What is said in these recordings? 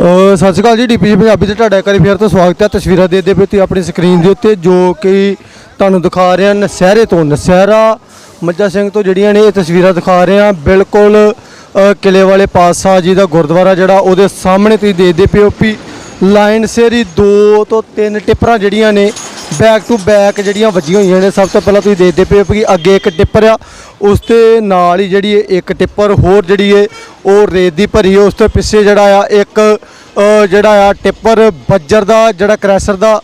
ਸਤਿ ਸ਼੍ਰੀ ਅਕਾਲ ਜੀ ਡੀਪੀਜੀ ਪੰਜਾਬੀ ਤੇ ਤੁਹਾਡਾ ਇੱਕ ਵਾਰੀ ਫੇਰ ਤੋਂ ਸਵਾਗਤ ਹੈ। ਤਸਵੀਰਾਂ ਦੇ ਦੇ ਤੁਸੀਂ ਆਪਣੀ ਸਕਰੀਨ ਦੇ ਉੱਤੇ ਜੋ ਕਿ ਤੁਹਾਨੂੰ ਦਿਖਾ ਰਹੇ ਹਾਂ ਨਸਹਿਰੇ ਤੋਂ। ਨਸਹਿਰਾ ਮੱਜਾ ਸਿੰਘ ਤੋਂ ਜਿਹੜੀਆਂ ਨੇ ਇਹ ਤਸਵੀਰਾਂ ਦਿਖਾ ਰਹੇ ਹਾਂ। ਬਿਲਕੁਲ ਅ, ਕਿਲੇ ਵਾਲੇ ਪਾਤਸ਼ਾਹ ਜੀ ਦਾ ਗੁਰਦੁਆਰਾ ਜਿਹੜਾ ਉਹਦੇ ਸਾਹਮਣੇ ਤੁਸੀਂ ਦੇਖਦੇ ਪਿਓ ਵੀ ਲਾਈਨ ਸੇਰੀ 2 ਤੋਂ 3 ਟਿੱਪਰਾਂ ਜਿਹੜੀਆਂ ਨੇ ਬੈਕ ਟੂ ਬੈਕ ਜਿਹੜੀਆਂ ਵੱਜੀਆਂ ਹੋਈਆਂ ਨੇ। ਸਭ ਤੋਂ ਪਹਿਲਾਂ ਤੁਸੀਂ ਦੇਖਦੇ ਪਏ ਹੋ ਕਿ ਅੱਗੇ ਇੱਕ ਟਿੱਪਰ ਆ ਉਸ ਤੇ ਨਾਲ ਹੀ ਜਿਹੜੀ ਇਹ ਇੱਕ ਟਿੱਪਰ ਹੋਰ ਜਿਹੜੀ ਹੈ ਉਹ ਰੇਤ ਦੀ ਭਰੀ ਹੈ, ਉਸ ਤੋਂ ਪਿੱਛੇ ਜਿਹੜਾ ਆ ਇੱਕ ਜਿਹੜਾ ਆ ਟਿੱਪਰ ਬੱਜਰ ਦਾ, ਜਿਹੜਾ ਕ੍ਰੈਸ਼ਰ ਦਾ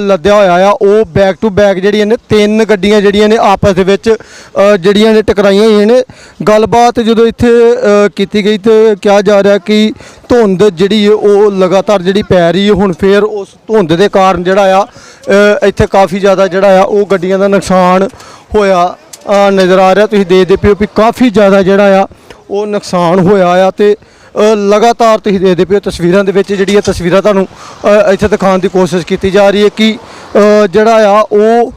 ਲੱਦਿਆ ਹੋਇਆ ਆ, ਉਹ ਬੈਕ ਟੂ ਬੈਕ ਜਿਹੜੀਆਂ ਨੇ, ਤਿੰਨ ਗੱਡੀਆਂ ਜਿਹੜੀਆਂ ਨੇ ਆਪਸ ਦੇ ਵਿੱਚ ਜਿਹੜੀਆਂ ਨੇ ਟਕਰਾਈਆਂ ਹੋਈਆਂ ਨੇ। ਗੱਲਬਾਤ ਜਦੋਂ ਇੱਥੇ ਕੀਤੀ ਗਈ ਤੇ ਕਿਹਾ ਜਾ ਰਿਹਾ ਕਿ ਧੁੰਦ ਜਿਹੜੀ ਹੈ, ਉਹ ਲਗਾਤਾਰ ਜਿਹੜੀ ਪੈ ਰਹੀ ਹੈ, ਹੁਣ ਫੇਰ ਉਸ ਧੁੰਦ ਦੇ ਕਾਰਨ ਜਿਹੜਾ ਆ ਇੱਥੇ ਕਾਫੀ ਜ਼ਿਆਦਾ ਜਿਹੜਾ ਆ ਉਹ ਗੱਡੀਆਂ ਦਾ ਨੁਕਸਾਨ ਹੋਇਆ। ਨਜ਼ਰ ਆ ਰਿਹਾ, ਤੁਸੀਂ ਦੇਖਦੇ ਪਿਓ ਵੀ ਕਾਫੀ ਜ਼ਿਆਦਾ ਜਿਹੜਾ ਆ, ਉਹ ਨੁਕਸਾਨ ਹੋਇਆ ਆ ਤੇ ਲਗਾਤਾਰ ਤੁਸੀਂ ਦੇਖਦੇ ਪਿਓ ਤਸਵੀਰਾਂ ਦੇ ਵਿੱਚ ਜਿਹੜੀ ਜਿਹੜੀਆਂ ਤਸਵੀਰਾਂ ਤੁਹਾਨੂੰ ਇੱਥੇ ਦਿਖਾਉਣ ਦੀ ਕੋਸ਼ਿਸ਼ ਕੀਤੀ ਜਾ ਰਹੀ ਹੈ ਕਿ ਜਿਹੜਾ ਆ, ਉਹ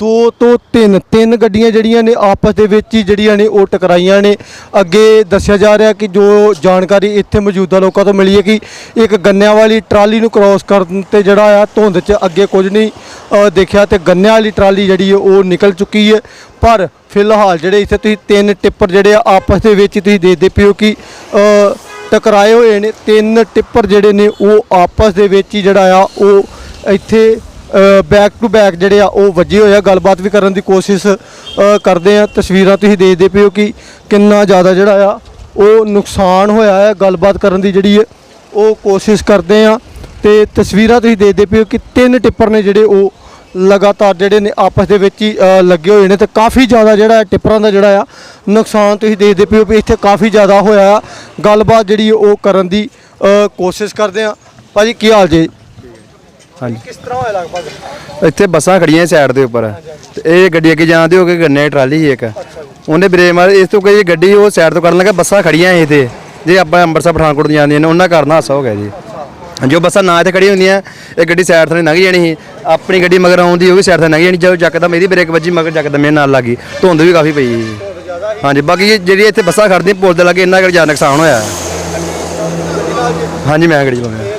ਦੋ ਤੋਂ ਤਿੰਨ ਤਿੰਨ ਗੱਡੀਆਂ ਜਿਹੜੀਆਂ ਨੇ ਆਪਸ ਦੇ ਵਿੱਚ ਹੀ ਜਿਹੜੀਆਂ ਨੇ ਉਹ ਟਕਰਾਈਆਂ ਨੇ। ਅੱਗੇ ਦੱਸਿਆ ਜਾ ਰਿਹਾ ਕਿ ਜੋ ਜਾਣਕਾਰੀ ਇੱਥੇ ਮੌਜੂਦਾ ਲੋਕਾਂ ਤੋਂ ਮਿਲੀ ਹੈ ਕਿ ਇੱਕ ਗੰਨਿਆਂ ਵਾਲੀ ਟਰਾਲੀ ਨੂੰ ਕ੍ਰਾਸ ਕਰਨ ਤੇ ਜਿਹੜਾ ਆ, ਧੁੰਦ 'ਚ ਅੱਗੇ ਕੁਝ ਨਹੀਂ ਦੇਖਿਆ ਤੇ ਗੰਨਿਆਂ ਵਾਲੀ ਟਰਾਲੀ ਜਿਹੜੀ ਹੈ ਉਹ ਨਿਕਲ ਚੁੱਕੀ ਹੈ। ਪਰ ਫਿਲਹਾਲ ਜਿਹੜੇ ਇੱਥੇ ਤੁਸੀਂ ਤਿੰਨ ਟਿੱਪਰ ਜਿਹੜੇ ਆ, ਆਪਸ ਦੇ ਵਿੱਚ ਹੀ ਤੁਸੀਂ ਦੇਖਦੇ ਪਿਓ ਕਿ ਟਕਰਾਏ ਹੋਏ ਨੇ। ਤਿੰਨ ਟਿੱਪਰ ਜਿਹੜੇ ਨੇ, ਉਹ ਆਪਸ ਦੇ ਵਿੱਚ ਹੀ ਜਿਹੜਾ ਆ, ਉਹ ਇੱਥੇ ਬੈਕ ਟੂ ਬੈਕ ਜਿਹੜੇ ਆ, ਉਹ ਵੱਜੇ ਹੋਏ ਆ। ਗੱਲਬਾਤ ਵੀ ਕਰਨ ਦੀ ਕੋਸ਼ਿਸ਼ ਕਰਦੇ ਆ। ਤਸਵੀਰਾਂ ਤੁਸੀਂ ਦੇਖਦੇ ਪਿਓ ਕਿ ਕਿੰਨਾ ਜ਼ਿਆਦਾ ਜਿਹੜਾ ਆ, ਉਹ ਨੁਕਸਾਨ ਹੋਇਆ ਹੈ। ਗੱਲਬਾਤ ਕਰਨ ਦੀ ਜਿਹੜੀ ਹੈ ਉਹ ਕੋਸ਼ਿਸ਼ ਕਰਦੇ ਆ। ਤੇ ਤਸਵੀਰਾਂ ਤੁਸੀਂ ਦੇਖਦੇ ਪਿਓ ਕਿ ਤਿੰਨ ਟਿੱਪਰ ਨੇ ਜਿਹੜੇ ਉਹ ਲਗਾਤਾਰ ਜਿਹੜੇ ਨੇ ਆਪਸ ਦੇ ਵਿੱਚ ਹੀ ਲੱਗੇ ਹੋਏ ਨੇ। ਤੇ ਕਾਫੀ ਜ਼ਿਆਦਾ ਜਿਹੜਾ ਟਿੱਪਰਾਂ ਦਾ ਜਿਹੜਾ ਆ, ਨੁਕਸਾਨ ਤੁਸੀਂ ਦੇਖਦੇ ਪਿਓ ਵੀ ਇੱਥੇ ਕਾਫੀ ਜ਼ਿਆਦਾ ਹੋਇਆ ਆ। ਗੱਲਬਾਤ ਜਿਹੜੀ ਉਹ ਕਰਨ ਦੀ ਕੋਸ਼ਿਸ਼ ਕਰਦੇ ਆ। ਭਾਜੀ, ਕੀ ਹਾਲ ਜੀ? ਹਾਂਜੀ। ਕਿਸ ਤਰ੍ਹਾਂ ਹੋਇਆ ਲਗਭਗ? ਇੱਥੇ ਬੱਸਾਂ ਖੜੀਆਂ ਸਾਈਡ ਦੇ ਉੱਪਰ। ਤੇ ਇਹ ਗੱਡੀ ਅੱਗੇ ਜਾਂਦੀ ਹੋ ਕੇ ਗੰਨੇ ਟਰਾਲੀ ਸੀ ਇੱਕ। ਉਹਨੇ ਬ੍ਰੇਕ ਮਾਰ। ਇਸ ਤੋਂ ਕੋਈ ਗੱਡੀ ਉਹ ਸਾਈਡ ਤੋਂ ਕਰਨ ਲੱਗਾ ਬੱਸਾਂ ਖੜੀਆਂ ਇਹ ਤੇ ਜੇ ਆਪਾਂ ਅੰਮ੍ਰਿਤਸਰ ਪਠਾਨਕੋਟ ਜਾਂਦੀਆਂ ਨੇ ਉਹਨਾਂ ਕਾਰਨ ਹਾਸਾ ਹੋ ਗਿਆ ਜੀ। ਜੋ ਬੱਸਾਂ ਨਾ ਇੱਥੇ ਖੜੀਆਂ ਹੁੰਦੀਆਂ ਇਹ ਗੱਡੀ ਸਾਈਡ ਤੋਂ ਲੰਘ ਜਾਣੀ ਸੀ। ਆਪਣੀ ਗੱਡੀ ਮਗਰ ਆਉਂਦੀ ਉਹ ਵੀ ਸਾਈਡ ਤੋਂ ਲੰਘ ਜਾਣੀ। ਜਦੋਂ ਚੱਕਦਾ ਮੇਰੀ ਬ੍ਰੇਕ ਵੱਜੀ ਮਗਰ ਚੱਕਦਾ ਮੇਰੇ ਨਾਲ ਲੱਗੀ ਧੁੰਦ ਵੀ ਕਾਫੀ ਪਈ ਜੀ ਹਾਂਜੀ ਬਾਕੀ ਜਿਹੜੀ ਇੱਥੇ ਬੱਸਾਂ ਖੜਦੀਆਂ ਪੁਲ ਦੇ ਲਾਗੇ ਇੰਨਾ ਕੁ ਜ਼ਿਆਦਾ ਨੁਕਸਾਨ ਹੋਇਆ। ਹਾਂਜੀ ਮੈਂ ਗੱਡੀ ਚਲਾਉਂਦਾ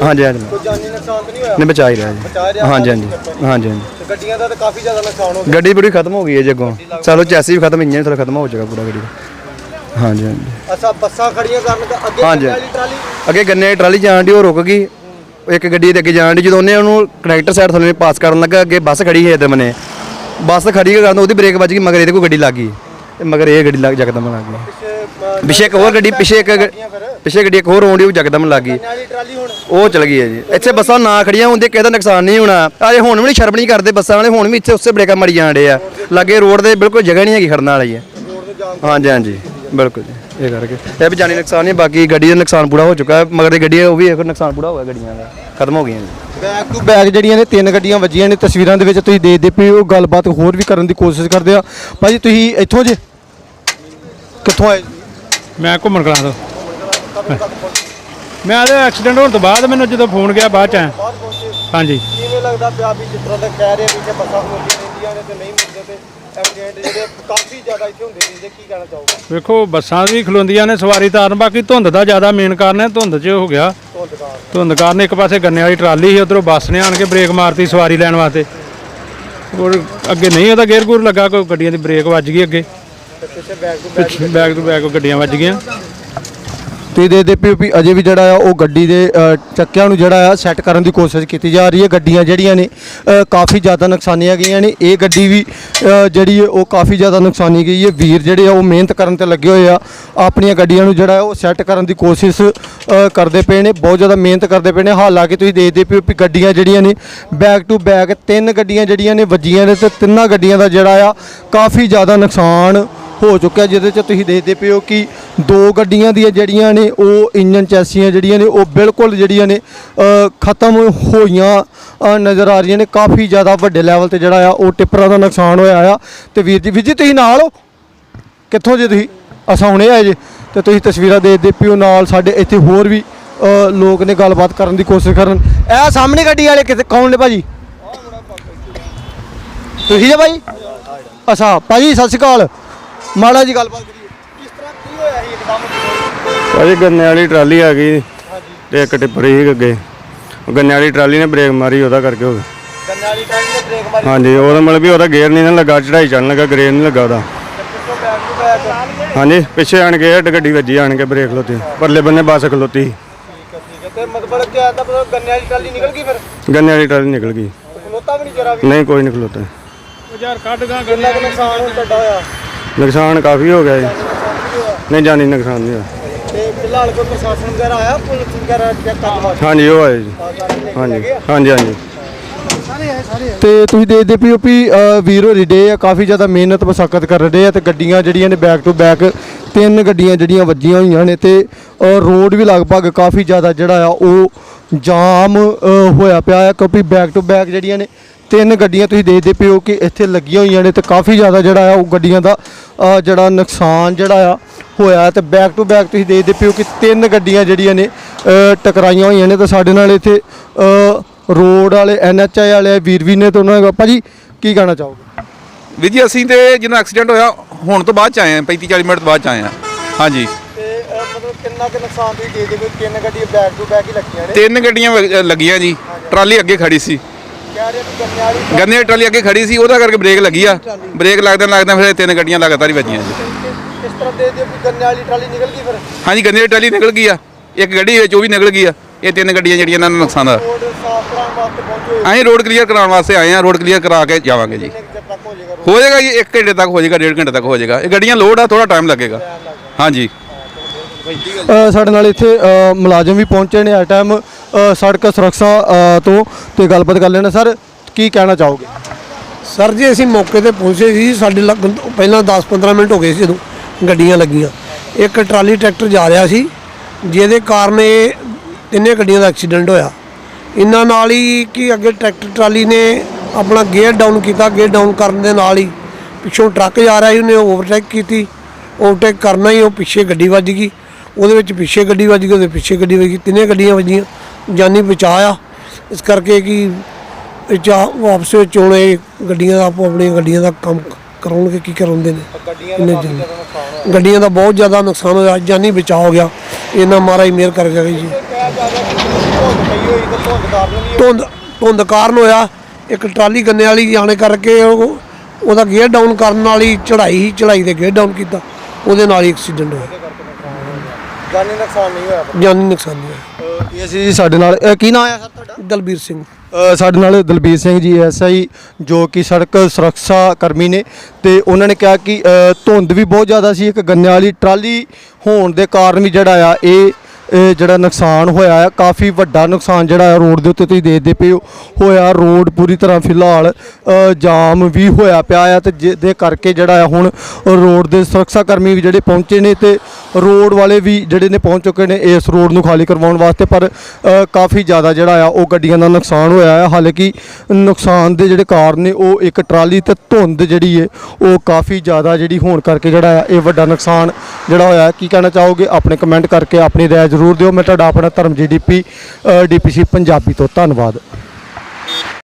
ਹਾਂਜੀ ਹਾਂਜੀ। ਕੋਈ ਜਾਨੀ ਨੁਕਸਾਨ ਤਾਂ ਨਹੀਂ ਹੋਇਆ? ਨੇ ਬਚਾ ਹੀ ਬਚਾ ਜੀ ਹਾਂਜੀ ਹਾਂਜੀ। ਹਾਂਜੀ ਹਾਂਜੀ। ਤੇ ਗੱਡੀਆਂ ਦਾ ਤਾਂ ਕਾਫੀ ਜ਼ਿਆਦਾ ਨੁਕਸਾਨ ਹੋ ਗਿਆ। ਗੱਡੀ ਬੜੀ ਖਤਮ ਹੋ ਗਈ ਹੈ ਜੱਗੋਂ ਚਲੋ ਚੈਸੀ ਵੀ ਖਤਮ ਇੰਜਨ ਥੋੜਾ ਖਤਮ ਹੋ ਜਾਏਗਾ ਪੂਰਾ ਗੱਡੀ ਦਾ। ਹਾਂਜੀ ਹਾਂਜੀ। ਅੱਛਾ ਬੱਸਾਂ ਖੜੀਆਂ ਕਰਨ ਦਾ ਅੱਗੇ ਹਾਂਜੀ। ਵਾਲੀ ਟਰਾਲੀ? ਅੱਗੇ ਗੰਨੇ ਦੀ ਟਰਾਲੀ ਜਾਣ ਦੀ ਉਹ ਰੁਕ ਗਈ। ਇੱਕ ਗੱਡੀ ਦੇ ਅੱਗੇ ਜਾਣ ਦੀ ਜਦੋਂ ਉਹਨੇ ਉਹਨੂੰ ਕਨੈਕਟਰ ਸਾਈਡ ਥੱਲੇ ਪਾਸ ਕਰਨ ਲੱਗਾ ਅੱਗੇ ਬੱਸ ਖੜੀ ਹੈ ਦਮਨੇ ਬੱਸ ਖੜੀ ਕਰਨ ਉਹਦੀ ਬ੍ਰੇਕ ਵੱਜ ਗਈ ਮਗਰ ਇਹਦੇ ਕੋਈ ਗੱਡੀ ਲੱਗ ਗਈ। ਤੇ ਮਗਰ ਇਹ ਗੱਡੀ ਲੱਗ ਜਕਦਮ ਲੱਗ ਗਈ। ਪਿੱਛੇ ਪਿੱਛੇ ਇੱਕ ਹੋਰ ਗੱਡੀ ਪਿੱਛੇ ਇੱਕ ਗ- ਪਿੱਛੇ ਗੱਡੀ ਇੱਕ ਹੋਰ ਆਉਂਦੀ ਉਹ ਜਕਦਮ ਲੱਗ ਗਈ। ਵਾਲੀ ਟਰਾਲੀ ਹੁਣ ਉਹ ਚਲ ਗਈ ਹੈ ਜੀ। ਇੱਥੇ ਬੱਸਾਂ ਨਾ ਖੜੀਆਂ ਹੁੰਦੇ ਕਿਸੇ ਦਾ ਨੁਕਸਾਨ ਨਹੀਂ ਹੋਣਾ। ਅਜੇ ਹੁਣ ਵੀ ਨਹੀਂ ਸ਼ਰਮ ਨਹੀਂ ਕਰਦੇ ਬੱਸਾਂ ਵਾਲੇ ਹੁਣ ਵੀ ਇੱਥੇ ਉਸੇ ਬ੍ਰੇਕਾਂ ਮਾਰੀ ਜਾਣ ਡੇ ਆ। ਲੱਗੇ ਰੋਡ ਦੇ ਬਿਲਕੁਲ ਜਗ੍ਹਾ ਨਹੀਂ ਹੈਗੀ ਖੜਨ ਵਾਲੀ ਹੈ। ਹਾਂਜੀ ਹਾਂਜੀ ਬਿਲਕੁਲ ਜੀ। ਇਹ ਕਰਕੇ। ਇਹ ਵੀ ਜਾਨੀ ਨੁਕਸਾਨ ਨਹੀਂ ਬਾਕੀ ਗੱਡੀ ਦਾ ਨੁਕਸਾਨ ਪੂਰਾ ਹੋ ਚੁੱਕਾ ਹੈ ਮਗਰ ਦੀ ਗੱਡੀ ਉਹ ਵੀ ਇੱਕ ਨੁਕਸਾਨ ਪੂਰਾ ਹੋ ਗਿਆ ਗੱਡੀਆਂ ਦਾ ਖਤਮ ਹੋ ਗਈਆਂ ਜੀ। ਬੈਕ ਟੂ ਬੈਕ ਜਿਹੜੀਆਂ ਨੇ ਤਿੰਨ ਗੱਡੀਆਂ ਵੱਜੀਆਂ ਨੇ ਤਸਵੀਰਾਂ ਦੇ ਵਿੱਚ ਤੁਸੀਂ ਦੇਖਦੇ ਪਏ ਹੋ ਗੱਲਬਾਤ ਹੋਰ ਵੀ ਕਰਨ ਦੀ ਕੋਸ਼ਿਸ਼ ਕਰਦੇ ਆ। ਭਾਜੀ ਤੁਸੀਂ ਇੱਥੋਂ ਜੇ ਕਿੱਥੋਂ ਆਏ? ਮੈਂ ਘੁੰਮਣ ਕਲਾਂ ਤੋਂ। ਮੈਂ ਆਦੇ ਐਕਸੀਡੈਂਟ ਹੋਣ ਤੋਂ ਬਾਅਦ ਮੈਨੂੰ ਜਦੋਂ ਫੋਨ ਗਿਆ ਬਾਅਦ ਚ ਆਇਆ। ਬਾਹਰ ਪਹੁੰਚੇ ਹਾਂਜੀ। ਕਿਵੇਂ ਲੱਗਦਾ ਪਿਆ ਵੀ ਜਿਸ ਤਰ੍ਹਾਂ ਦਾ ਕਹਿ ਰਹੇ ਵੀ ਕਿ ਬੱਸਾਂ ਖੋਲੀਆਂ ਰਹਿੰਦੀਆਂ ਨੇ ਤੇ ਨਹੀਂ ਮੁੜਦੇ ਤੇ ਐਕਸੀਡੈਂਟ ਜਿਹੜੇ ਕਾਫੀ ਜ਼ਿਆਦਾ ਇੱਥੇ ਹੁੰਦੇ ਰਹਿੰਦੇ ਕੀ ਕਹਿਣਾ ਚਾਹੋਗੇ? ਵੇਖੋ ਬੱਸਾਂ ਵੀ ਖਲੋਂਦੀਆਂ ਨੇ ਸਵਾਰੀ ਤਾਰਨ ਬਾਕੀ ਧੁੰਦ ਦਾ ਜ਼ਿਆਦਾ ਮੇਨ ਕਾਰਨ ਹੈ ਧੁੰਦ 'ਚ ਹੋ ਗਿਆ। ਧੁੰਦ ਕਾਰ ਧੁੰਦ ਕਾਰਨ ਇੱਕ ਪਾਸੇ ਗੰਨੇ ਵਾਲੀ ਟਰਾਲੀ ਸੀ ਉਧਰੋਂ ਬੱਸ ਨੇ ਆਣ ਕੇ ਬ੍ਰੇਕ ਮਾਰਤੀ ਸਵਾਰੀ ਲੈਣ ਵਾਸਤੇ। ਔਰ ਅੱਗੇ ਨਹੀਂ ਉਹਦਾ ਗੇਅਰ ਗੂਰ ਲੱਗਾ ਕੋਈ ਗੱਡੀਆਂ ਦੀ ਬ੍ਰੇਕ ਵੱਜ ਗਈ ਅੱਗੇ। ਤੇ ਪਿੱਛੇ ਬੈਕ ਟੂ ਟੂ ਬੈਕ ਗੱਡੀਆਂ ਵੱਜ ਗਈਆਂ। ਤੁਸੀਂ ਦੇਖਦੇ ਪਿਓ ਵੀ ਅਜੇ ਵੀ ਜਿਹੜਾ ਆ ਉਹ ਗੱਡੀ ਦੇ ਅ, ਚੱਕਿਆਂ ਨੂੰ ਜਿਹੜਾ ਆ ਸੈੱਟ ਕਰਨ ਦੀ ਕੋਸ਼ਿਸ਼ ਕੀਤੀ ਜਾ ਰਹੀ ਹੈ। ਗੱਡੀਆਂ ਜਿਹੜੀਆਂ ਨੇ ਅ, ਕਾਫੀ ਜ਼ਿਆਦਾ ਨੁਕਸਾਨੀਆਂ ਗਈਆਂ ਨੇ। ਇਹ ਗੱਡੀ ਵੀ ਅ, ਜਿਹੜੀ ਹੈ ਉਹ ਕਾਫੀ ਜ਼ਿਆਦਾ ਨੁਕਸਾਨੀ ਗਈ ਹੈ। ਵੀਰ ਜਿਹੜੇ ਆ ਉਹ ਮਿਹਨਤ ਕਰਨ ਤੇ ਲੱਗੇ ਹੋਏ ਆ। ਆਪਣੀਆਂ ਗੱਡੀਆਂ ਨੂੰ ਜਿਹੜਾ ਹੈ ਉਹ ਸੈੱਟ ਕਰਨ ਦੀ ਕੋਸ਼ਿਸ਼ ਅ, ਕਰਦੇ ਪਏ ਨੇ। ਬਹੁਤ ਜ਼ਿਆਦਾ ਮਿਹਨਤ ਕਰਦੇ ਪਏ ਨੇ। ਹਾਲਾਂਕਿ ਤੁਸੀਂ ਦੇਖਦੇ ਪਿਓ ਵੀ ਗੱਡੀਆਂ ਜਿਹੜੀਆਂ ਨੇ ਬੈਕ ਟੂ ਬੈਕ ਤਿੰਨ ਗੱਡੀਆਂ ਜਿਹੜੀਆਂ ਨੇ ਵੱਜੀਆਂ ਨੇ ਤੇ ਤਿੰਨਾਂ ਗੱਡੀਆਂ ਦਾ ਜਿਹੜਾ ਆ ਕਾਫੀ ਜ਼ਿਆਦਾ ਨੁਕਸਾਨ ਹੋ ਚੁੱਕਿਆ, ਜਿਹਦੇ ਚ ਤੁਸੀਂ ਦੇਖਦੇ ਪਏ ਹੋ ਕਿ ਦੋ ਗੱਡੀਆਂ ਦੀਆਂ ਜਿਹੜੀਆਂ ਨੇ, ਉਹ ਇੰਜਨ ਚੈਸੀਆਂ ਜਿਹੜੀਆਂ ਨੇ, ਉਹ ਬਿਲਕੁਲ ਜਿਹੜੀਆਂ ਨੇ ਖਤਮ ਹੋਈਆਂ ਨਜ਼ਰ ਆ ਰਹੀਆਂ ਨੇ। ਕਾਫੀ ਜ਼ਿਆਦਾ ਵੱਡੇ ਲੈਵਲ ਤੇ ਜਿਹੜਾ ਆ, ਉਹ ਟਿੱਪਰਾਂ ਦਾ ਨੁਕਸਾਨ ਹੋਇਆ ਆ। ਤੇ ਵੀਰ ਜੀ ਵੀਰ ਜੀ, ਤੁਸੀਂ ਨਾਲ ਹੋ? ਕਿੱਥੋਂ ਜੇ ਤੁਸੀਂ? ਅਸਾਂ ਹੁਣੇ ਆਏ ਜੇ। ਤੇ ਤੁਸੀਂ ਤਸਵੀਰਾਂ ਦੇਖਦੇ ਪਿਓ ਨਾਲ ਸਾਡੇ ਇੱਥੇ ਹੋਰ ਵੀ ਲੋਕ ਨੇ ਗੱਲਬਾਤ ਕਰਨ ਦੀ ਕੋਸ਼ਿਸ਼ ਕਰਨ। ਇਹ ਸਾਹਮਣੇ ਗੱਡੀ ਵਾਲੇ ਕਿਤੇ ਕੌਣ ਨੇ ਭਾਜੀ? ਤੁਸੀਂ ਜੇ ਭਾਈ? ਅੱਛਾ, ਭਾਜੀ, ਸਤਿ ਸ਼੍ਰੀ ਅਕਾਲ। ਮਾੜਾ ਜੀ ਗੱਲਬਾਤ ਕਰੀਏ। ਕਿਸ ਤਰ੍ਹਾਂ ਕੀ ਹੋਇਆ ਸੀ ਇੱਕਦਮ? ਭਾਜੀ ਗੰਨੇ ਵਾਲੀ ਟਰਾਲੀ ਆ ਗਈ ਹਾਂਜੀ। ਤੇ ਇੱਕ ਟਿੱਪਰ ਹੀ ਅੱਗੇ। ਉਹ ਗੰਨੇ ਵਾਲੀ ਟਰਾਲੀ ਨੇ ਬ੍ਰੇਕ ਮਾਰੀ ਉਹਦਾ ਕਰਕੇ ਹੋ ਗਿਆ। ਗੰਨੇ ਵਾਲੀ ਟਰਾਲੀ ਨੇ ਬ੍ਰੇਕ ਮਾਰੀ। ਹਾਂਜੀ ਉਹਦਾ ਮਤਲਬ ਵੀ ਉਹਦਾ ਗੇਅਰ ਨਹੀਂ ਨਾ ਲੱਗਾ ਚੜਾਈ ਚੜਨ ਲੱਗਾ ਗ੍ਰੇਨ ਨਹੀਂ ਲੱਗਾ ਉਹਦਾ। ਹਾਂਜੀ ਪਿੱਛੇ ਆਣ ਕੇ ਇਹ ਗੱਡੀ ਵੱਜੀ ਆਣ ਕੇ ਬ੍ਰੇਕ ਖਲੋਤੀ। ਪਰਲੇ ਬੰਨੇ ਬੱਸ ਖਲੋਤੀ। ਠੀਕ ਹੈ ਤੇ ਮਤਲਬ ਕਿ ਆਦਾ ਮਤਲਬ ਗੰਨੇ ਵਾਲੀ ਟਰਾਲੀ ਨਿਕਲ ਗਈ ਫਿਰ? ਗੰਨੇ ਵਾਲੀ ਟਰਾਲੀ ਨਿਕਲ ਗਈ। ਖਲੋਤਾ ਵੀ ਨਹੀਂ ਜਰਾ ਵੀ? ਨਹੀਂ ਕੋਈ ਨਹੀਂ ਖਲੋਤਾ। ਯਾਰ ਕੱਢ ਗਾ ਕਿੰਨਾ ਕੁ ਨੁਕਸਾਨ ਹੁਣ ਤੁਹਾਡਾ ਹੋਇਆ? ਨੁਕਸਾਨ ਕਾਫੀ ਹੋ ਗਿਆ ਜੀ। ਨਹੀਂ ਜਾਨੀ ਨੁਕਸਾਨ ਨਹੀਂ ਹੋਇਆ। ਤੇ ਫਿਲਹਾਲ ਕੋਈ ਪ੍ਰਸ਼ਾਸਨ ਵਗੈਰਾ ਆਇਆ? ਪੁਲਿਸ ਵਗੈਰਾ ਚੈੱਕ ਕਰਨ ਵਾਸਤੇ ਹਾਂਜੀ ਉਹ ਆਏ ਜੀ। ਹਾਂਜੀ ਹਾਂਜੀ ਹਾਂਜੀ। ਤੇ ਤੁਸੀਂ ਦੇਖਦੇ ਪਿਓ ਵੀ ਅ, ਵੀਰ ਹੋਰੀ ਡੇ ਆ ਕਾਫੀ ਜ਼ਿਆਦਾ ਮਿਹਨਤ ਮਸ਼ੱਕਤ ਕਰ ਰਹੇ ਆ ਤੇ ਗੱਡੀਆਂ ਜਿਹੜੀਆਂ ਨੇ ਬੈਕ ਟੂ ਬੈਕ ਤਿੰਨ ਗੱਡੀਆਂ ਜਿਹੜੀਆਂ ਵੱਜੀਆਂ ਹੋਈਆਂ ਨੇ ਤੇ ਅ, ਰੋਡ ਵੀ ਲਗਭਗ ਕਾਫੀ ਜ਼ਿਆਦਾ ਜਿਹੜਾ ਆ ਉਹ ਜਾਮ ਅ, ਹੋਇਆ ਪਿਆ ਆ ਕਿਉਂਕਿ ਬੈਕ ਟੂ ਬੈਕ ਜਿਹੜੀਆਂ ਨੇ ਤਿੰਨ ਗੱਡੀਆਂ ਤੁਸੀਂ ਦੇਖਦੇ ਪਿਓ ਕਿ ਇੱਥੇ ਲੱਗੀਆਂ ਹੋਈਆਂ ਨੇ ਤੇ ਕਾਫੀ ਜ਼ਿਆਦਾ ਜਿਹੜਾ ਆ ਉਹ ਗੱਡੀਆਂ ਦਾ ਜਿਹੜਾ ਨੁਕਸਾਨ ਜਿਹੜਾ ਆ ਹੋਇਆ ਤੇ ਬੈਕ ਟੂ ਬੈਕ ਤੁਸੀਂ ਦੇਖਦੇ ਪਿਓ ਕਿ ਤਿੰਨ ਗੱਡੀਆਂ ਜਿਹੜੀਆਂ ਨੇ ਟਕਰਾਈਆਂ ਹੋਈਆਂ ਨੇ। ਤੇ ਸਾਡੇ ਨਾਲ ਇੱਥੇ ਰੋਡ ਵਾਲੇ ਐਨਐਚਆਈ ਵਾਲੇ ਵੀਰ ਵੀ ਨੇ ਤੇ ਉਹਨਾਂ ਦਾ ਭਾਜੀ ਕੀ ਕਹਿਣਾ ਚਾਹੋਗੇ? ਵੀਰ ਜੀ ਅਸੀਂ ਤੇ ਜਦੋਂ ਐਕਸੀਡੈਂਟ ਹੋਇਆ ਹੁਣ ਤੋਂ ਬਾਅਦ ਚ ਆਏ ਆ 35 40 ਮਿੰਟ ਤੋਂ ਬਾਅਦ ਚ ਆਏ ਆ ਹਾਂਜੀ। ਤੇ ਮਤਲਬ ਕਿੰਨਾ ਕੁ ਨੁਕਸਾਨ ਤੁਸੀਂ ਦੇ ਦੇਵੇ ਤਿੰਨ ਗੱਡੀਆਂ ਬੈਕ ਟੂ ਬੈਕ ਹੀ ਲੱਗੀਆਂ ਨੇ। ਤਿੰਨ ਗੱਡੀਆਂ ਲੱਗੀਆਂ ਜੀ। ਟਰਾਲੀ ਅੱਗੇ ਖੜੀ ਸੀ। ਗੰਨੇ ਵਾਲੀ ਦੀ ਟਰਾਲੀ ਅੱਗੇ ਖੜੀ ਸੀ ਉਹਦਾ ਕਰਕੇ ਬ੍ਰੇਕ ਲੱਗੀ ਆ। ਬ੍ਰੇਕ ਲੱਗਦਾ ਲੱਗਦਾ ਫਿਰ ਇਹ ਤਿੰਨ ਗੱਡੀਆਂ ਲਗਾਤਾਰ ਹੀ ਵੱਜੀਆਂ ਜੀ। ਕਿਸ ਤਰ੍ਹਾਂ ਦੇ ਕਿ ਗੰਨੇ ਵਾਲੀ ਟਰਾਲੀ ਨਿਕਲ ਗਈ ਫਿਰ? ਹਾਂਜੀ ਗੰਨੇ ਦੀ ਟਰਾਲੀ ਨਿਕਲ ਗਈ ਆ। ਇੱਕ ਗੱਡੀ ਵਿੱਚ ਉਹ ਵੀ ਨਿਕਲ ਗਈ ਆ। ਇਹ ਤਿੰਨ ਗੱਡੀਆਂ ਜਿਹੜੀਆਂ ਇਹਨਾਂ ਨੂੰ ਨੁਕਸਾਨ ਦਾ ਅਸੀਂ ਰੋਡ ਕਲੀਅਰ ਕਰਾਉਣ ਵਾਸਤੇ ਆਏ ਆ ਰੋਡ ਕਲੀਅਰ ਕਰਾ ਕੇ ਜਾਵਾਂਗੇ ਜੀ। ਹੋ ਜਾਏਗਾ ਜੀ 1 ਘੰਟੇ ਤੱਕ ਹੋ ਜਾਏਗਾ ਡੇਢ ਘੰਟੇ ਤੱਕ ਹੋ ਜਾਏਗਾ। ਇਹ ਗੱਡੀਆਂ ਲੋਡ ਆ ਥੋੜਾ ਟਾਈਮ ਲੱਗੇਗਾ। ਹਾਂਜੀ। ਸਾਡੇ ਨਾਲ ਇੱਥੇ ਮੁਲਾਜ਼ਮ ਵੀ ਪਹੁੰਚੇ ਨੇ ਆ ਟਾਈਮ ਸੜਕ ਸੁਰੱਖਿਆ ਅ, ਤੋਂ ਤੇ ਗੱਲਬਾਤ ਕਰ ਲੈਣਾ। ਸਰ ਕੀ ਕਹਿਣਾ ਚਾਹੋਗੇ? ਸਰ ਜੀ ਅਸੀਂ ਮੌਕੇ ਤੇ ਪਹੁੰਚੇ ਸੀ। ਸਾਡੇ ਲੱਗਣ ਪਹਿਲਾਂ 10-15 ਮਿੰਟ ਹੋ ਗਏ ਸੀ ਜਦੋਂ ਗੱਡੀਆਂ ਲੱਗੀਆਂ। ਇੱਕ ਟਰਾਲੀ ਟਰੈਕਟਰ ਜਾ ਰਿਹਾ ਸੀ ਜਿਹਦੇ ਕਾਰਨ ਇਹ ਤਿੰਨੇ ਗੱਡੀਆਂ ਦਾ ਐਕਸੀਡੈਂਟ ਹੋਇਆ। ਇਹਨਾਂ ਨਾਲ ਹੀ ਕਿ ਅੱਗੇ ਟਰੈਕਟਰ ਟਰਾਲੀ ਨੇ ਆਪਣਾ ਗੇਅਰ ਡਾਊਨ ਕੀਤਾ। ਗੇਅਰ ਡਾਊਨ ਕਰਨ ਦੇ ਨਾਲ ਹੀ ਪਿੱਛੋਂ ਟਰੱਕ ਜਾ ਰਿਹਾ ਸੀ ਉਹਨੇ ਓਵਰਟੇਕ ਕੀਤੀ। ਓਵਰਟੇਕ ਕਰਨਾ ਹੀ ਉਹ ਪਿੱਛੇ ਗੱਡੀ ਵੱਜ ਗਈ। ਉਹਦੇ ਵਿੱਚ ਪਿੱਛੇ ਗੱਡੀ ਵੱਜ ਗਈ ਉਹਦੇ ਪਿੱਛੇ ਗੱਡੀ ਵੱਜ ਗਈ। ਤਿੰਨੇ ਗੱਡੀਆਂ ਵੱਜੀਆਂ। ਜਾਨੀ ਬਚਾਅ ਆ। ਇਸ ਕਰਕੇ ਕਿ ਚਾ ਆਪਸ ਵਿੱਚ ਇਹ ਗੱਡੀਆਂ ਦਾ ਆਪੋ ਆਪਣੀਆਂ ਗੱਡੀਆਂ ਦਾ ਕੰਮ ਕਰਾਉਣਗੇ ਕੀ ਕਰਾਉਂਦੇ ਨੇ? ਗੱਡੀਆਂ ਦਾ ਗੱਡੀਆਂ ਦਾ ਬਹੁਤ ਜ਼ਿਆਦਾ ਨੁਕਸਾਨ ਹੋਇਆ ਜਾਨੀ ਬਚਾਅ ਹੋ ਗਿਆ। ਇਹਨਾਂ ਮਹਾਰਾਜ ਮਿਹਰ ਕਰ ਗਿਆ ਜੀ। ਧੁੰਦ ਧੁੰਦ ਕਾਰਨ ਹੋਇਆ। ਇੱਕ ਟਰਾਲੀ ਗੰਨੇ ਵਾਲੀ ਜਾਣੇ ਕਰਕੇ ਉਹ ਉਹਦਾ ਗੇਅਰ ਡਾਊਨ ਕਰਨ ਵਾਲੀ ਚੜਾਈ ਹੀ ਚੜਾਈ ਦੇ ਗੇਅਰ ਡਾਊਨ ਕੀਤਾ। ਉਹਦੇ ਨਾਲ ਹੀ ਐਕਸੀਡੈਂਟ ਹੋਇਆ। ਜਾਨੀ ਨੁਕਸਾਨ ਨਹੀਂ ਹੋਇਆ ਜਾਨੀ ਨੁਕਸਾਨ ਨਹੀਂ ਹੋਇਆ। ਇਹ ਅਸੀਂ ਜੀ ਸਾਡੇ ਨਾਲ ਕੀ ਨਾਮ ਆਇਆ ਸਰ ਤੁਹਾਡਾ? ਦਲਬੀਰ ਸਿੰਘ। ਅ, ਸਾਡੇ ਨਾਲ ਦਲਬੀਰ ਸਿੰਘ ਜੀ ਐਸਆਈ ਜੋ ਕਿ ਸੜਕ ਸੁਰੱਖਿਆ ਕਰਮੀ ਨੇ ਤੇ ਉਹਨਾਂ ਨੇ ਕਿਹਾ ਕਿ ਅ, ਧੁੰਦ ਵੀ ਬਹੁਤ ਜ਼ਿਆਦਾ ਸੀ ਇੱਕ ਗੰਨੇ ਵਾਲੀ ਟਰਾਲੀ ਹੋਣ ਦੇ ਕਾਰਨ ਵੀ ਜਿਹੜਾ ਆ ਇਹ ਇਹ ਜਿਹੜਾ ਨੁਕਸਾਨ ਹੋਇਆ ਆ ਕਾਫੀ ਵੱਡਾ ਨੁਕਸਾਨ ਜਿਹੜਾ ਆ ਰੋਡ ਦੇ ਉੱਤੇ ਤੁਸੀਂ ਦੇਖਦੇ ਪਏ ਹੋ ਹੋਇਆ ਰੋਡ ਪੂਰੀ ਤਰ੍ਹਾਂ ਫਿਲਹਾਲ ਅ, ਜਾਮ ਵੀ ਹੋਇਆ ਪਿਆ ਆ ਤੇ ਜਿਹਦੇ ਕਰਕੇ ਜਿਹੜਾ ਆ ਹੁਣ ਰੋਡ ਦੇ ਸੁਰੱਖਿਆ ਕਰਮੀ ਵੀ ਜਿਹੜੇ ਪਹੁੰਚੇ ਨੇ ਤੇ ਰੋਡ ਵਾਲੇ ਵੀ ਜਿਹੜੇ ਨੇ ਪਹੁੰਚ ਚੁੱਕੇ ਨੇ ਇਸ ਰੋਡ ਨੂੰ ਖਾਲੀ ਕਰਵਾਉਣ ਵਾਸਤੇ, ਪਰ ਕਾਫੀ ਜ਼ਿਆਦਾ ਜਿਹੜਾ ਆ, ਉਹ ਗੱਡੀਆਂ ਦਾ ਨੁਕਸਾਨ ਹੋਇਆ ਆ। ਹਾਲਾਂਕਿ ਨੁਕਸਾਨ ਦੇ ਜਿਹੜੇ ਕਾਰਨ ਨੇ, ਉਹ ਇੱਕ ਟਰਾਲੀ ਤੇ ਧੁੰਦ ਜਿਹੜੀ ਹੈ ਉਹ ਕਾਫੀ ਜ਼ਿਆਦਾ ਜਿਹੜੀ ਹੋਣ ਕਰਕੇ ਜਿਹੜਾ ਆ, ਇਹ ਵੱਡਾ ਨੁਕਸਾਨ ਜਿਹੜਾ ਹੋਇਆ। ਕੀ ਕਹਿਣਾ ਚਾਹੋਗੇ? ਆਪਣੇ ਕਮੈਂਟ ਕਰਕੇ ਆਪਣੀ ਰਾਏ ਜ਼ਰੂਰ ਦਿਓ। ਮੈਂ ਤੁਹਾਡਾ ਆਪਣਾ ਧਰਮ ਜੀਡੀਪੀ ਡੀਪੀਸੀ ਪੰਜਾਬੀ ਤੋਂ। ਧੰਨਵਾਦ।